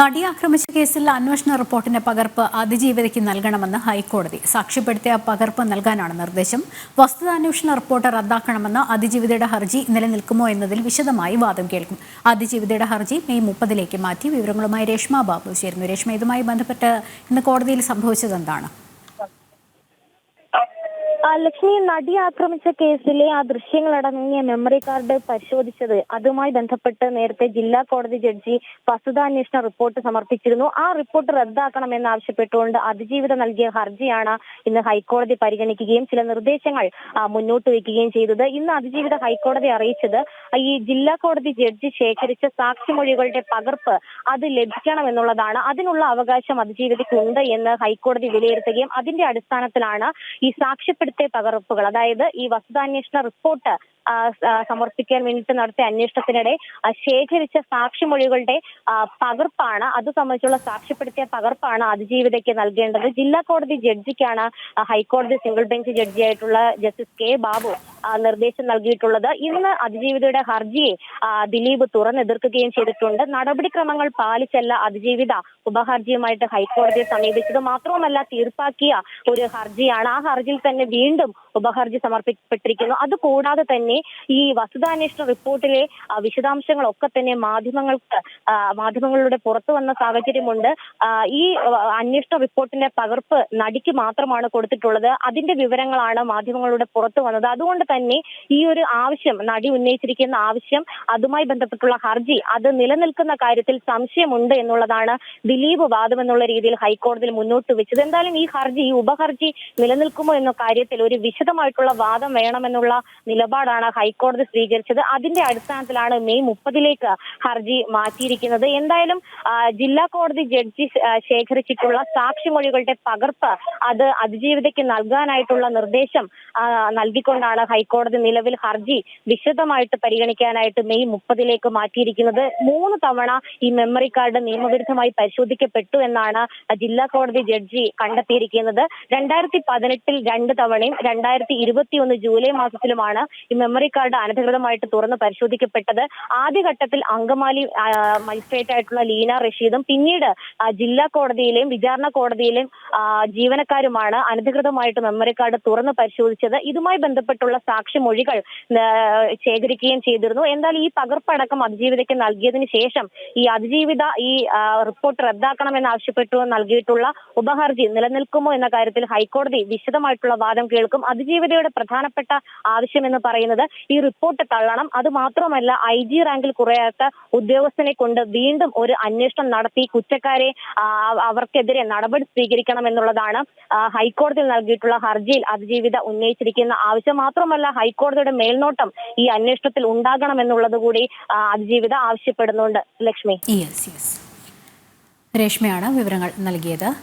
നടി ആക്രമിച്ച കേസിൽ അന്വേഷണ റിപ്പോർട്ടിന്റെ പകർപ്പ് അതിജീവിതയ്ക്ക് നൽകണമെന്ന് ഹൈക്കോടതി. സാക്ഷ്യപ്പെടുത്തിയ പകർപ്പ് നൽകാനാണ് നിർദ്ദേശം. വസ്തുതാന്വേഷണ റിപ്പോർട്ട് റദ്ദാക്കണമെന്ന് അതിജീവിതയുടെ ഹർജി നിലനിൽക്കുമോ എന്നതിൽ വിശദമായി വാദം കേൾക്കും. അതിജീവിതയുടെ ഹർജി മെയ് മുപ്പതിലേക്ക് മാറ്റി. വിവരങ്ങളുമായി രേഷ്മ ബാബു ചേരുന്നു. രേഷ്മ ഇതുമായി ബന്ധപ്പെട്ട് ഇന്ന് കോടതിയിൽ സംഭവിച്ചത് എന്താണ്? ലക്ഷ്മി നടി ആക്രമിച്ച കേസിലെ ആ ദൃശ്യങ്ങളടങ്ങിയ മെമ്മറി കാർഡ് പരിശോധിച്ചത്. അതുമായി ബന്ധപ്പെട്ട് നേരത്തെ ജില്ലാ കോടതി ജഡ്ജി വസ്തുതാന്വേഷണ റിപ്പോർട്ട് സമർപ്പിച്ചിരുന്നു. ആ റിപ്പോർട്ട് റദ്ദാക്കണമെന്ന് ആവശ്യപ്പെട്ടുകൊണ്ട് അതിജീവിത നൽകിയ ഹർജിയാണ് ഇന്ന് ഹൈക്കോടതി പരിഗണിക്കുകയും ചില നിർദ്ദേശങ്ങൾ മുന്നോട്ട് വയ്ക്കുകയും ചെയ്തത്. ഇന്ന് അതിജീവിത ഹൈക്കോടതി അറിയിച്ചത് ഈ ജില്ലാ കോടതി ജഡ്ജി ശേഖരിച്ച സാക്ഷിമൊഴികളുടെ പകർപ്പ് അത് ലഭിക്കണം എന്നുള്ളതാണ് അതിനുള്ള അവകാശം അതിജീവിതയ്ക്കുണ്ട് എന്ന് ഹൈക്കോടതി വിലയിരുത്തുകയും അതിന്റെ അടിസ്ഥാനത്തിലാണ് ഈ സാക്ഷ്യപ്പെടുത്തിയ പകർപ്പുകൾ. അതായത് ഈ വസ്തുതാന്വേഷണ റിപ്പോർട്ട് സമർപ്പിക്കാൻ വേണ്ടിയിട്ട് നടത്തിയ അന്വേഷണത്തിനിടെ ശേഖരിച്ച സാക്ഷിമൊഴികളുടെ പകർപ്പാണ് അത് സംബന്ധിച്ചുള്ള സാക്ഷ്യപ്പെടുത്തിയ പകർപ്പാണ് അതിജീവിതയ്ക്ക് നൽകേണ്ടത്. ജില്ലാ കോടതി ജഡ്ജിക്കാണ് ഹൈക്കോടതി സിംഗിൾ ബെഞ്ച് ജഡ്ജിയായിട്ടുള്ള ജസ്റ്റിസ് കെ ബാബു നിർദ്ദേശം നൽകിയിട്ടുള്ളത്. ഇന്ന് അതിജീവിതയുടെ ഹർജിയെ ദിലീപ് തുറന്നെതിർക്കുകയും ചെയ്തിട്ടുണ്ട്. നടപടിക്രമങ്ങൾ പാലിച്ചല്ല അതിജീവിത ഉപഹർജിയുമായിട്ട് ഹൈക്കോടതിയെ സമീപിച്ചത്. മാത്രവുമല്ല തീർപ്പാക്കിയ ഒരു ഹർജിയാണ്. ആ ഹർജിയിൽ തന്നെ വീണ്ടും ഉപഹർജി സമർപ്പിക്കപ്പെട്ടിരിക്കുന്നു. അതുകൂടാതെ തന്നെ ഈ വസ്തുതാന്വേഷണ റിപ്പോർട്ടിലെ വിശദാംശങ്ങളൊക്കെ തന്നെ മാധ്യമങ്ങൾക്ക് മാധ്യമങ്ങളിലൂടെ പുറത്തു വന്ന സാഹചര്യമുണ്ട്. ഈ അന്വേഷണ റിപ്പോർട്ടിന്റെ പകർപ്പ് നടിക്ക് മാത്രമാണ് കൊടുത്തിട്ടുള്ളത്. അതിന്റെ വിവരങ്ങളാണ് മാധ്യമങ്ങളിലൂടെ പുറത്തു വന്നത്. അതുകൊണ്ട് തന്നെ ഈ ഒരു ആവശ്യം നടി ഉന്നയിച്ചിരിക്കുന്ന ആവശ്യം അതുമായി ബന്ധപ്പെട്ടുള്ള ഹർജി അത് നിലനിൽക്കുന്ന കാര്യത്തിൽ സംശയമുണ്ട് എന്നുള്ളതാണ് ദിലീപ് വാദം എന്നുള്ള രീതിയിൽ ഹൈക്കോടതിയിൽ മുന്നോട്ട് വെച്ചത്. എന്തായാലും ഈ ഹർജി ഈ ഉപഹർജി നിലനിൽക്കുമോ എന്ന കാര്യത്തിൽ ഒരു വിശദമായിട്ടുള്ള വാദം വേണമെന്നുള്ള നിലപാടാണ് ഹൈക്കോടതി സ്വീകരിച്ചത്. അതിന്റെ അടിസ്ഥാനത്തിലാണ് മെയ് മുപ്പതിലേക്ക് ഹർജി മാറ്റിയിരിക്കുന്നത്. എന്തായാലും ജില്ലാ കോടതി ജഡ്ജി ശേഖരിച്ചിട്ടുള്ള സാക്ഷിമൊഴികളുടെ പകർപ്പ് അത് അതിജീവിതയ്ക്ക് നൽകാനായിട്ടുള്ള നിർദ്ദേശം നൽകിക്കൊണ്ടാണ് നൽകിക്കൊണ്ടാണ് ഹൈക്കോടതി നിലവിൽ ഹർജി വിശദമായിട്ട് പരിഗണിക്കാനായിട്ട് മെയ് മുപ്പതിലേക്ക് മാറ്റിയിരിക്കുന്നത്. മൂന്ന് തവണ ഈ മെമ്മറി കാർഡ് നിയമവിരുദ്ധമായി പരിശോധിക്കപ്പെട്ടു എന്നാണ് ജില്ലാ കോടതി ജഡ്ജി കണ്ടെത്തിയിരിക്കുന്നത്. രണ്ടായിരത്തി പതിനെട്ടിൽ രണ്ട് തവണയും രണ്ടായിരത്തി ഇരുപത്തിയൊന്ന് ജൂലൈ മാസത്തിലുമാണ് ഈ മെമ്മറി കാർഡ് അനധികൃതമായിട്ട് തുറന്ന് പരിശോധിക്കപ്പെട്ടത്. ആദ്യഘട്ടത്തിൽ അങ്കമാലി മജിസ്ട്രേറ്റ് ആയിട്ടുള്ള ലീന റഷീദും പിന്നീട് ജില്ലാ കോടതിയിലെയും വിചാരണ കോടതിയിലെയും ജീവനക്കാരുമാണ് അനധികൃതമായിട്ട് മെമ്മറി കാർഡ് തുറന്ന് പരിശോധിച്ചത്. ഇതുമായി ബന്ധപ്പെട്ടുള്ള സാക്ഷിമൊഴികൾ ശേഖരിക്കുകയും ചെയ്തിരുന്നു. എന്നാൽ ഈ പകർപ്പടക്കം അതിജീവിതയ്ക്ക് നൽകിയതിനു ശേഷം ഈ അതിജീവിത ഈ റിപ്പോർട്ട് റദ്ദാക്കണമെന്നാവശ്യപ്പെട്ടു നൽകിയിട്ടുള്ള ഉപഹർജി നിലനിൽക്കുമോ എന്ന കാര്യത്തിൽ ഹൈക്കോടതി വിശദമായിട്ടുള്ള വാദം കേൾക്കും. അതിജീവിതയുടെ പ്രധാനപ്പെട്ട ആവശ്യം എന്ന് പറയുന്നത് ഈ റിപ്പോർട്ട് തള്ളണം. അത് മാത്രമല്ല ഐ ജി റാങ്കിൽ കുറയാത്ത ഉദ്യോഗസ്ഥനെ കൊണ്ട് വീണ്ടും ഒരു അന്വേഷണം നടത്തി കുറ്റക്കാരെ അവർക്കെതിരെ നടപടി സ്വീകരിക്കണം എന്നുള്ളതാണ്. ആ, ഹൈക്കോടതിയിൽ നൽകിയിട്ടുള്ള ഹർജിയിൽ അതിജീവിത ഉന്നയിച്ചിരിക്കുന്ന ആവശ്യം. മാത്രമല്ല ഹൈക്കോടതിയുടെ മേൽനോട്ടം ഈ അന്വേഷണത്തിൽ ഉണ്ടാകണം എന്നുള്ളത് കൂടി അതിജീവിത ആവശ്യപ്പെടുന്നുണ്ട്. ലക്ഷ്മി. രേഷ്മയാണ് വിവരങ്ങൾ നൽകിയത്.